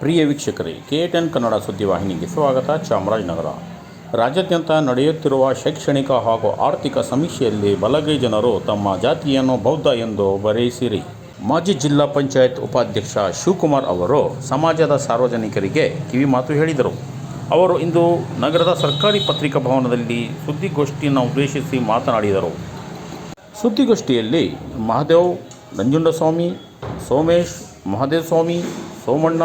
ಪ್ರಿಯ ವೀಕ್ಷಕರೇ, K ten Kannada ಸುದ್ದಿವಾಹಿನಿಗೆ ಸ್ವಾಗತ, ಚಾಮರಾಜನಗರ. ರಾಜ್ಯಾದ್ಯಂತ ನಡೆಯುತ್ತಿರುವ ಶೈಕ್ಷಣಿಕ ಹಾಗೂ ಆರ್ಥಿಕ ಸಮೀಕ್ಷೆಯಲ್ಲಿ ಬಲಗೈ ಜನರು ತಮ್ಮ ಜಾತಿಯನ್ನು ಬೌದ್ಧ ಎಂದು ಬರೆಯಿಸಿರಿ. ಮಾಜಿ ಜಿಲ್ಲಾ ಪಂಚಾಯತ್ ಉಪಾಧ್ಯಕ್ಷ ಶಿವಕುಮಾರ್ ಅವರು ಸಮಾಜದ ಸಾರ್ವಜನಿಕರಿಗೆ ಕಿವಿಮಾತು ಹೇಳಿದರು. ಅವರು ಇಂದು ನಗರದ ಸರ್ಕಾರಿ ಪತ್ರಿಕಾ ಭವನದಲ್ಲಿ ಸುದ್ದಿಗೋಷ್ಠಿಯನ್ನು ಉದ್ದೇಶಿಸಿ ಮಾತನಾಡಿದರು. ಸುದ್ದಿಗೋಷ್ಠಿಯಲ್ಲಿ ಮಹಾದೇವ್, ನಂಜುಂಡಸ್ವಾಮಿ, ಸೋಮೇಶ್ ಮಹಾದೇವ ಸ್ವಾಮಿ ಸೋಮಣ್ಣ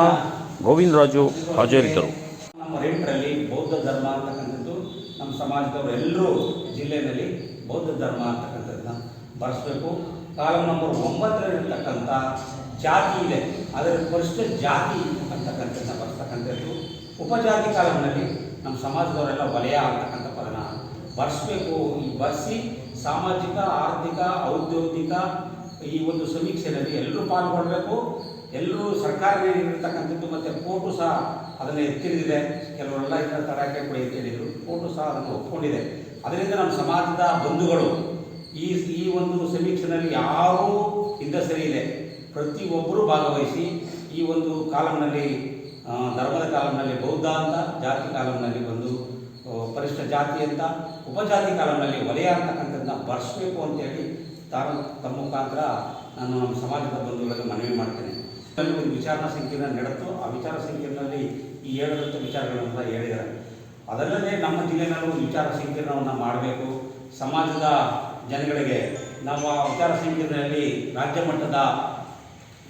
ಗೋವಿಂದರಾಜು ಹಾಜರಿದ್ದರು. ನಮ್ಮ ಎಂಟರಲ್ಲಿ ಬೌದ್ಧ ಧರ್ಮ ಅಂತಕ್ಕಂಥದ್ದು ನಮ್ಮ ಸಮಾಜದವರು ಎಲ್ಲರೂ ಜಿಲ್ಲೆಯಲ್ಲಿ ಬೌದ್ಧ ಧರ್ಮ ಅಂತಕ್ಕಂಥದ್ದನ್ನ ಬರೆಸ್ಬೇಕು ಕಾಲಂ ನಂಬರ್ ಒಂಬತ್ತರಲ್ಲಿರ್ತಕ್ಕಂಥ ಜಾತಿ ಇದೆ. ಅದರ ಫಸ್ಟ್ ಜಾತಿ ಅಂತಕ್ಕಂಥದ್ದನ್ನ ಬಳಸ್ತಕ್ಕಂಥದ್ದು. ಉಪಜಾತಿ ಕಾಲಂನಲ್ಲಿ ನಮ್ಮ ಸಮಾಜದವರೆಲ್ಲ ವಲಯ ಆಗ್ತಕ್ಕಂಥ ಪದನ ಬರೆಸ್ಬೇಕು ಈ ಬರೆಸಿ ಸಾಮಾಜಿಕ, ಆರ್ಥಿಕ, ಔದ್ಯೋಗಿಕ ಈ ಒಂದು ಸಮೀಕ್ಷೆಯಲ್ಲಿ ಎಲ್ಲರೂ ಪಾಲ್ಗೊಳ್ಬೇಕು. ಎಲ್ಲರೂ ಸರ್ಕಾರ ನೀಡಿರ್ತಕ್ಕಂಥದ್ದು ಮತ್ತು ಕೋರ್ಟು ಸಹ ಅದನ್ನು ಎತ್ತಿರಿದಿದೆ ಕೆಲವರೆಲ್ಲ ಇದರ ತಡಾಕೆ ಕೂಡ ಎತ್ತಿಡಿದ್ರು ಕೋರ್ಟು ಸಹ ಅದನ್ನು ಒಪ್ಕೊಂಡಿದೆ. ಅದರಿಂದ ನಮ್ಮ ಸಮಾಜದ ಬಂಧುಗಳು ಈ ಈ ಒಂದು ಸಮೀಕ್ಷೆಯಲ್ಲಿ ಯಾರೂ ಹಿಂದೆ ಸರಿ ಇದೆ ಪ್ರತಿಯೊಬ್ಬರೂ ಭಾಗವಹಿಸಿ ಈ ಒಂದು ಕಾಲಂನಲ್ಲಿ ಧರ್ಮದ ಕಾಲಂನಲ್ಲಿ, ಬೌದ್ಧ ಅಂತ ಜಾತಿ ಕಾಲಂನಲ್ಲಿ ಬಂದು ಪರಿಷ್ಠ ಜಾತಿ ಅಂತ ಉಪಜಾತಿ ಕಾಲಂನಲ್ಲಿ ವಲಯ ಅಂತಕ್ಕಂಥದ್ದನ್ನ ಬರೆಸಬೇಕು ಅಂತೇಳಿ ತಾನು ತಮ್ಮ ಮುಖಾಂತರ ನಾನು ನಮ್ಮ ಸಮಾಜದ ಬಂಧುಗಳಿಗೆ ಮನವಿ ಮಾಡ್ತೇನೆ. ಒಂದು ವಿಚಾರಣಾ ಸಂಕೀರ್ಣ ನಡೆತು ಆ ವಿಚಾರ ಸಂಕೀರ್ಣದಲ್ಲಿ ಈ ಏಳರಂಥ ವಿಚಾರಗಳನ್ನೆಲ್ಲ ಹೇಳಿದ್ದಾರೆ. ಅದಲ್ಲದೆ ನಮ್ಮ ಜಿಲ್ಲೆನಲ್ಲಿ ಒಂದು ವಿಚಾರ ಸಂಕೀರ್ಣವನ್ನು ಮಾಡಬೇಕು. ಸಮಾಜದ ಜನಗಳಿಗೆ ನಾವು ಆ ವಿಚಾರ ಸಂಕೀರ್ಣದಲ್ಲಿ ರಾಜ್ಯ ಮಟ್ಟದ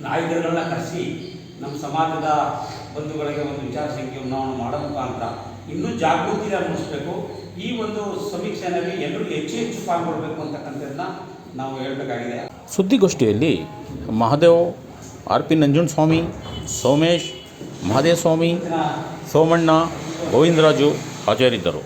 ನಾಯಕರುಗಳನ್ನ ಕರೆಸಿ ನಮ್ಮ ಸಮಾಜದ ಬಂಧುಗಳಿಗೆ ಒಂದು ವಿಚಾರ ಸಂಕೀರ್ಣವನ್ನು ಮಾಡೋ ಮುಖಾಂತರ ಇನ್ನೂ ಜಾಗೃತಿ ಅನ್ನಿಸ್ಬೇಕು ಈ ಒಂದು ಸಮೀಕ್ಷೆಯಲ್ಲಿ ಎಲ್ಲರೂ ಹೆಚ್ಚು ಹೆಚ್ಚು ಪಾಲ್ಗೊಳ್ಬೇಕು ಅಂತಕ್ಕಂಥದ್ದನ್ನ ನಾವು ಹೇಳಬೇಕಾಗಿದೆ. ಸುದ್ದಿಗೋಷ್ಠಿಯಲ್ಲಿ ಮಹಾದೇವ್ ಆರ್ ಪಿ ನಂಜುಂಡಸ್ವಾಮಿ ಸೋಮೇಶ್ ಮಹಾದೇವ ಸ್ವಾಮಿ ಸೋಮಣ್ಣ ಗೋವಿಂದರಾಜು ಹಾಜರಿದ್ದರು